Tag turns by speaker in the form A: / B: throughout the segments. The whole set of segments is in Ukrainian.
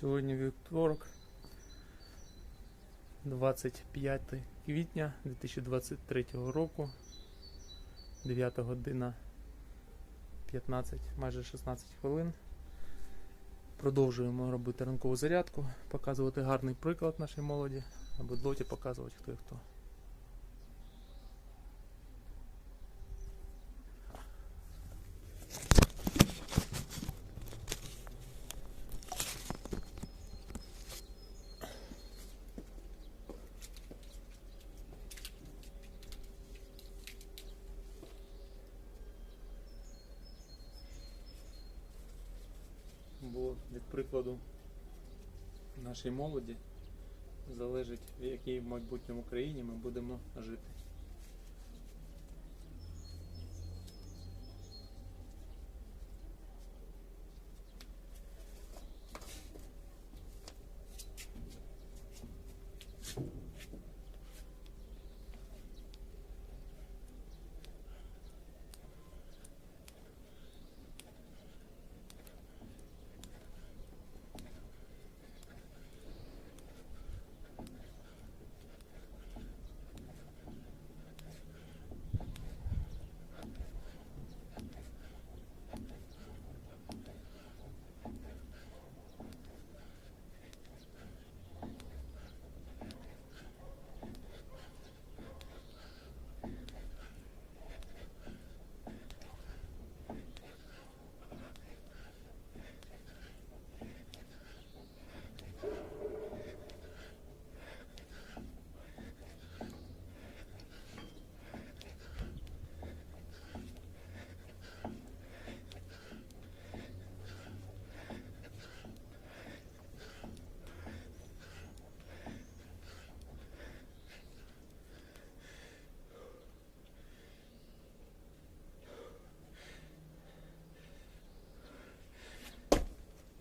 A: Сьогодні вівторок, 25 квітня 2023 року, 9 година 15, майже 16 хвилин. Продовжуємо робити ранкову зарядку, показувати гарний приклад нашій молоді, або доті показувати хто і хто. Бо від прикладу нашій молоді залежить, в якій в майбутньому країні ми будемо жити.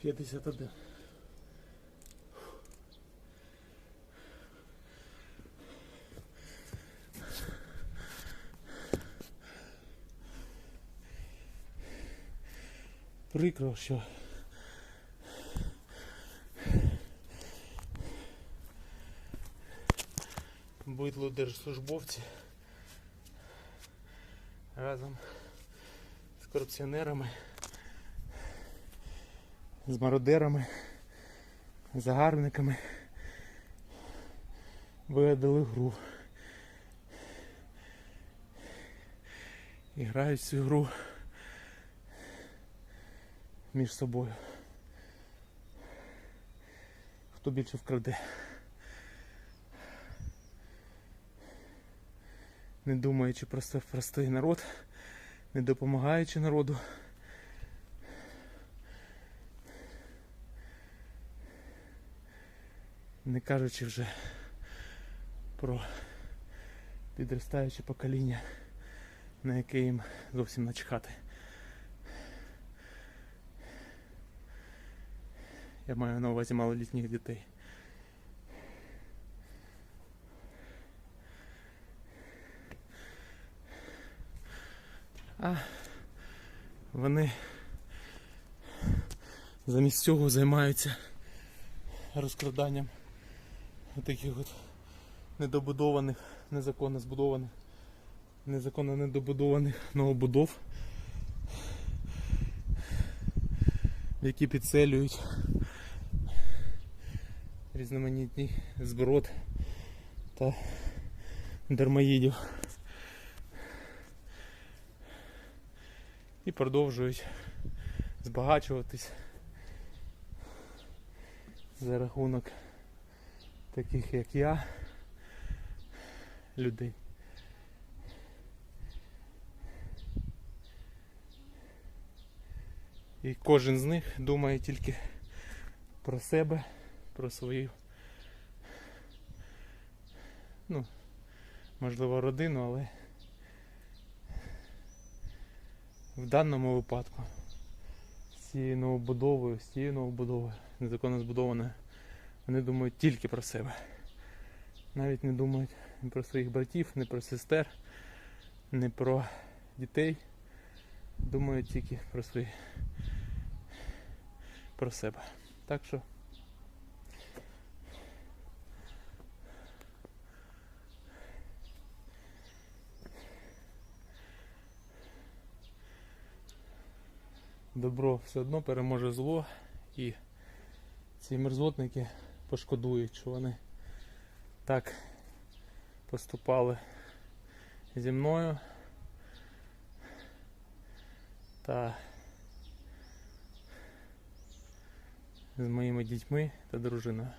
A: П'ятдесят один. Прикро, що битло держслужбовці разом з корупціонерами, з мародерами, загарбниками вигадали гру. І грають цю гру між собою. Хто більше вкраде. Не думаючи про простий народ, не допомагаючи народу. Не кажучи вже про підростаюче покоління, на яке їм зовсім начхати. Я маю на увазі малолітніх дітей. А вони замість цього займаються розкраданням таких от недобудованих, незаконно збудованих, незаконно недобудованих новобудов, які підселюють різноманітні зброд та дармоїдів. І продовжують збагачуватись за рахунок таких як я, людей. І кожен з них думає тільки про себе, про свою, ну, можливо, родину, але в даному випадку з цією новобудовою, з цією новобудовою, незаконно збудованою, вони думають тільки про себе. Навіть не думають не про своїх братів, не про сестер, не про дітей. Думають тільки про свої про себе. Так що добро все одно переможе зло і ці мерзотники пошкодують, що вони так поступали зі мною та з моїми дітьми та дружиною.